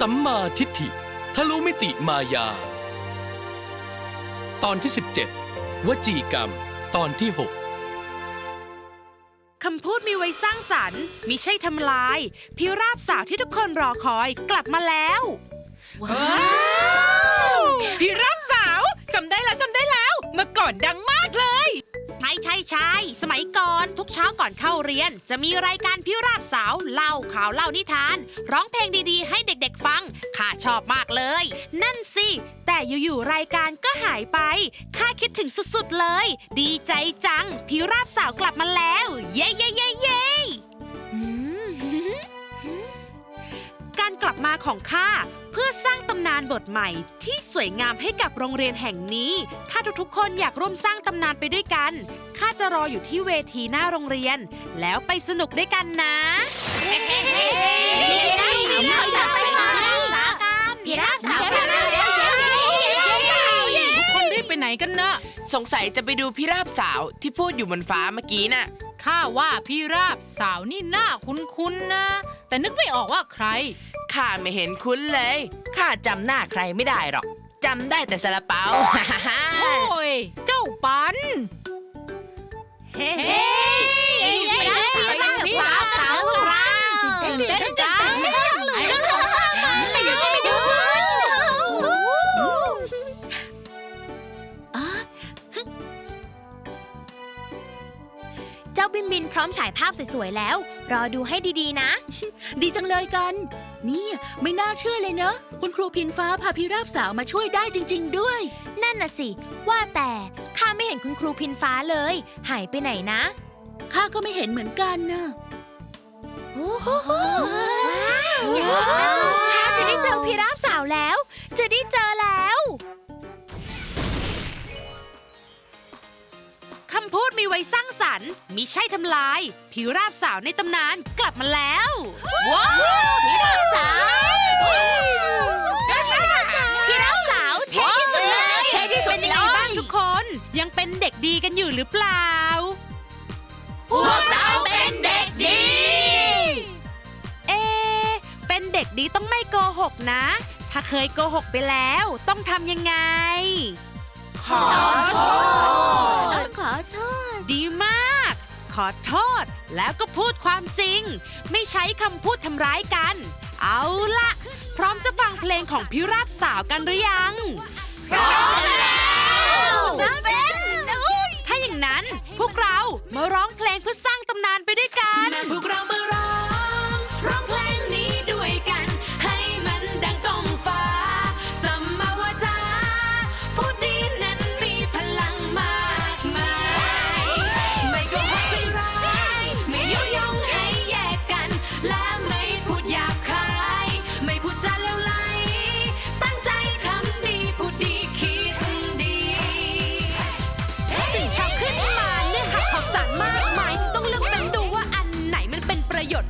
สัมมาทิฏฐิ ทะลุมิติมายา ตอนที่ 17 วจีกรรม ตอนที่6คำพูดมีไว้สร้างสรรค์มิใช่ทำลาย พิราบสาวที่ทุกคนรอคอยกลับมาแล้ว ว้าวพิราบสาวจำได้แล้วจำได้แล้ว เมื่อก่อนดังมากเลย ใช่ใช่ใช่สมัยก่อนทุกเช้าก่อนเข้าเรียน จะมีรายการพิราบสาวเล่าข่าวเล่านิทาน ร้องเพลงดีๆ ให้เด็กๆฟังข้าชอบมากเลย นั่นสิ แต่อยู่ๆรายการก็หายไปข้าคิดถึงสุดๆเลย ดีใจจัง พิราบสาวกลับมาแล้ว เย้เย้เย้เย้อืมการกลับมาของข้าเพื่อสร้างตำนานบทใหม่ที่สวยงามให้กับโรงเรียนแห่งนี้ ถ้าทุกๆคนอยากร่วมสร้างตำนานไปด้วยกัน ข้าจะรออยู่ที่เวทีหน้าโรงเรียน แล้วไปสนุกด้วยกันนะทุกคนรีบไปไหนกันนะ สงสัยจะไปดูพิราบสาวที่พูดอยู่บนฟ้าเมื่อกี้น่ะ ข้าว่าพี่ราบสาวนี่หน้าคุ้นๆนะ แต่นึกไม่ออกว่าใคร ข้าไม่เห็นคุ้นเลย ข้าจำหน้าใครไม่ได้หรอก จำได้แต่ซาลาเปา โอ้ย เจ้าปัน เฮ้ ร้อมฉายภาพสวยๆแล้ว รอดูให้ดีๆนะ ดีจังเลยกันนี่ไม่น่าเชื่อเลยเนอะ คุณครูพินฟ้าพาพิราบสาวมาช่วยได้จริง ๆ ด้วย นั่นน่ะสิ ว่าแต่ข้าไม่เห็นคุณครูพินฟ้าเลย หายไปไหนนะ ข้าก็ไม่เห็นเหมือนกันนะโอ้โหว้าวข้าจะได้เจอพิราบสาวแล้ว จะได้เจอแล้วำพูดมีไว้สร้างสรรค์มิใช่ทำลาย ผิวราบสาวในตำนานกลับมาแล้ว ว้าวพิราบสาวพิราบสาวเท่ที่สุดเลยเท่ที่สุดเป็นยังไงบ้างทุกคนยังเป็นเด็กดีกันอยู่หรือเปล่า พวกเราเป็นเด็กดี เอะเป็นเด็กดีต้องไม่โกหกนะ ถ้าเคยโกหกไปแล้วต้องทำยังไง ขอโทษ ขอโทษ ดีมาก ขอโทษแล้วก็พูดความจริง ไม่ใช้คำพูดทำร้ายกัน เอาละพร้อมจะฟังเพลงของพิราบสาวกันหรือยัง พร้อมแล้วเป็นถ้าอย่างนั้นพวกเรามาร้องเพลงเพื่อสร้างตำนานไปด้วยกัน พวกเรามาร้อง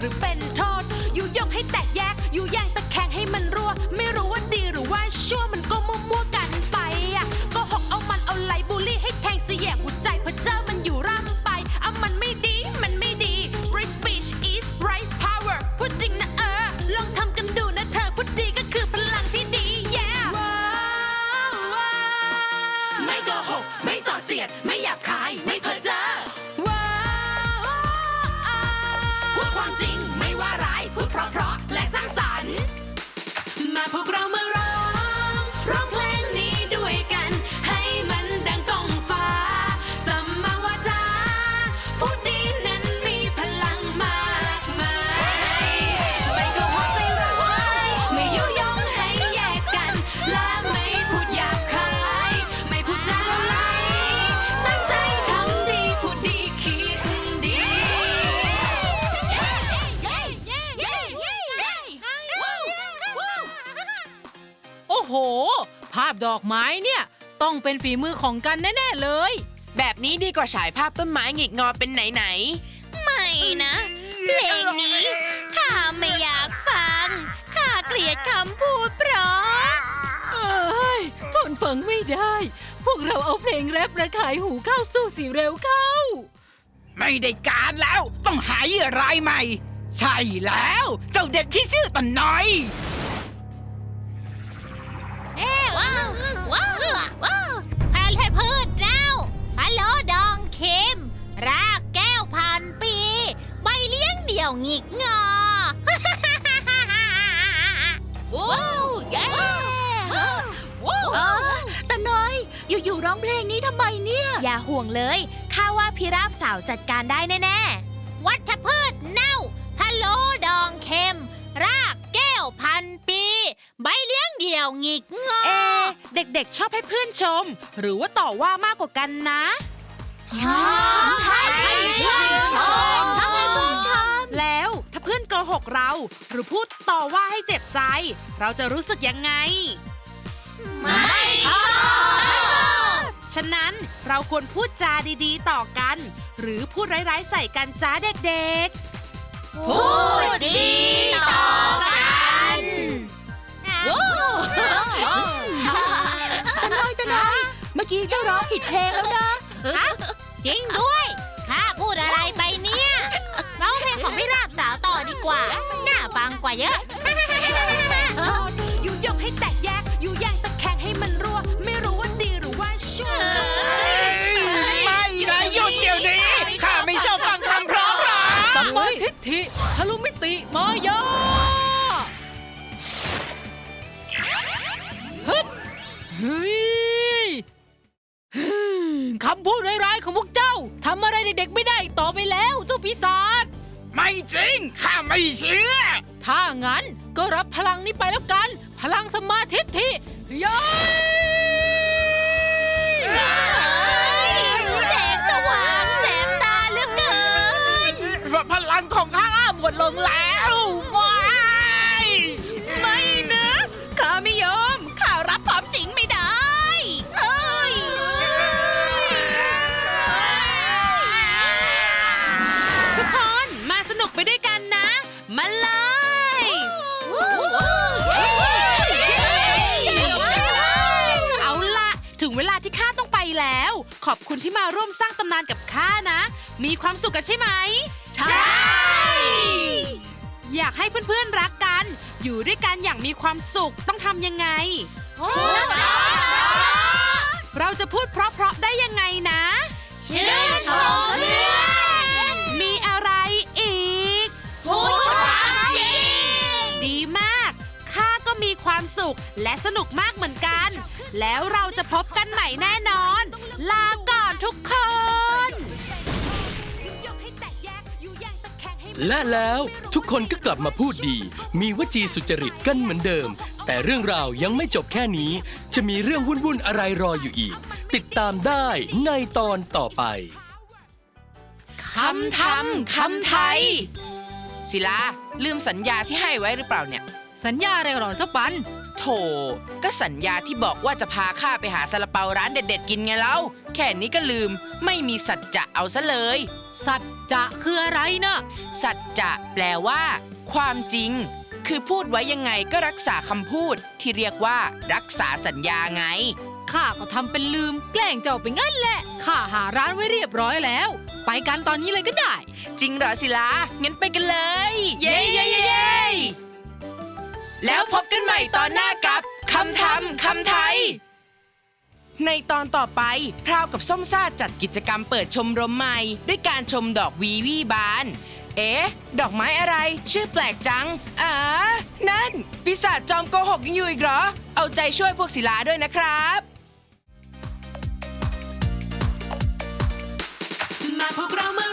เาพดอกไม้เนี่ย ต้องเป็นฝีมือของกันแน่ๆเลย แบบนี้ดีกว่าฉายภาพต้นไม้หงิกงอเป็นไหนไหนไม่นะ เพลงนี้ข้าไม่อยากฟังข้าเกลียดคำพูดเพราะ เอ้ยทนฟังไม่ได้ พวกเราเอาเพลงแรประขายหูเข้าสู้สิเร็วเข้า ไม่ได้การแล้ว ต้องหาเหยื่อรายใหม่ ใช่แล้ว เจ้าเด็กที่ชื่อตันน้อย ยงเดี่ยวหงิกงอ ว้าวเย้ว้าวแต่น้อย อยู่ๆร้องเพลงนี้ทำไมเนี่ย อย่าห่วงเลยข้าว่าพิราบสาวจัดการได้แน่ๆวัชพืชเน่าฮัลโหลดองเข็ม รากแก้วพันปี ใบเลี้ยงเดี่ยวหงิกงอเอะเด็กๆชอบให้เพื่อนชม หรือว่าต่อว่ามากกว่ากันนะ ชอบให้เพื่อนชม ชอบให้เพื่อนชม แล้วถ้าเพื่อนโกหกเรา หรือพูดต่อว่าให้เจ็บใจ เราจะรู้สึกยังไง ไม่ชอบฉะนั้นเราควรพูดจาดีๆ ต่อกัน หรือพูดร้ายๆใส่กันจ้าเด็กพูดดีต่อกันว้าวแต่น้อยแต่น้อยเมื่อกี้เจ้าร้องผิดเพลงแล้วนะจริงด้วย ว่าเยอะ อยู่ยกให้แตกแยก อยู่แย่งตะแคงให้มันรั่ว ไม่รู้ว่าดีหรือว่าชั่วไม่นะหยุดเดี๋ยวนี้ข้าไม่ชอบฟังคำเพราะหรอสัมมาทิฏฐิทะลุมิติมายาฮึดเฮ้ยคำพูดร้ายๆของพวกเจ้าทำอะไรเด็กๆไม่ได้อีกต่อไปแล้วเจ้าปีศาจ ไม่จริง ข้าไม่เชื่อ ถ้างั้นก็รับพลังนี้ไปแล้วกัน พลังสมาธิทิย้อย ขอบคุณที่มาร่วมสร้างตำนานกับข้านะ มีความสุขกันใช่ไหม ใช่ อยากให้เพื่อนๆรักกัน อยู่ด้วยกันอย่างมีความสุขต้องทำยังไง เราจะพูดเพราะๆได้ยังไงนะชื่นชมเพื่อน มีอะไรอีก พูดความจริง ดีมาก ข้าก็มีความสุขและสนุกมากเหมือนกัน แล้วเราจะพบกันใหม่แน่นอน ลาก่อนทุกคน และแล้วทุกคนก็กลับมาพูดดี มีวจีสุจริตกันเหมือนเดิม แต่เรื่องราวยังไม่จบแค่นี้ จะมีเรื่องวุ่นๆอะไรรออยู่อีก ติดตามได้ในตอนต่อไป คำทำคำไทย ศิลาลืมสัญญาที่ให้ไว้หรือเปล่าเนี่ย สัญญาอะไรหรอเจ้าปัน โถ ก็สัญญาที่บอกว่าจะพาข้าไปหาซาลาเปาร้านเด็ด ๆ กินไงเล่าแค่นี้ก็ลืมไม่มีสัจจะเอาซะเลย สัจจะคืออะไรนะสัจจะแปลว่า ความจริง คือพูดไว้ยังไงก็รักษาคำพูด ที่เรียกว่า รักษาสัญญาไง ข้าก็ทำเป็นลืม แกล้งเจ้าไปงั้นแหละข้าหาร้านไว้เรียบร้อยแล้ว ไปกันตอนนี้เลยก็ได้ จริงเหรอศิลางั้นไปกันเลย เย้เย้เย้เย้แล้วพบกันใหม่ตอนหน้ากับคำทำคำไทย ในตอนต่อไป พราวกับส้มซ่าจัดกิจกรรมเปิดชมรมใหม่ ด้วยการชมดอกวีวีบาน เอ๊ะ ดอกไม้อะไร ชื่อแปลกจังอ่านั่น ปีศาจจอมโกหกยังอยู่อีกเหรอ เอาใจช่วยพวกศิลาด้วยนะครับ Programa